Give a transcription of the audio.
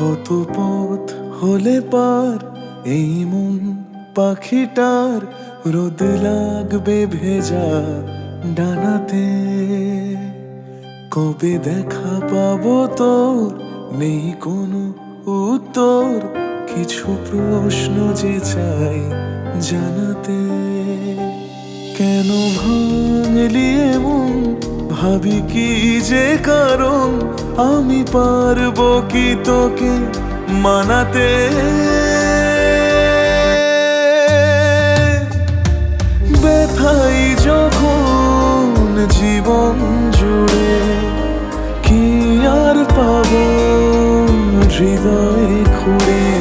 কত পথ হলে পার এই মন পাখিটার রোদ লাগবে ভেজা ডানাতে। কবে দেখা পাবো তোর? নেই কোনো উত্তর। কিছু প্রশ্ন যে চাই জানাতে। কেন ভাঙলি এমন? ভাবি কি যে কারণ? আমি পারব কি তোকে মানাতে? ব্যথাই যখন জীবন জুড়ে কি আর পাবো হৃদয় খুঁড়ে?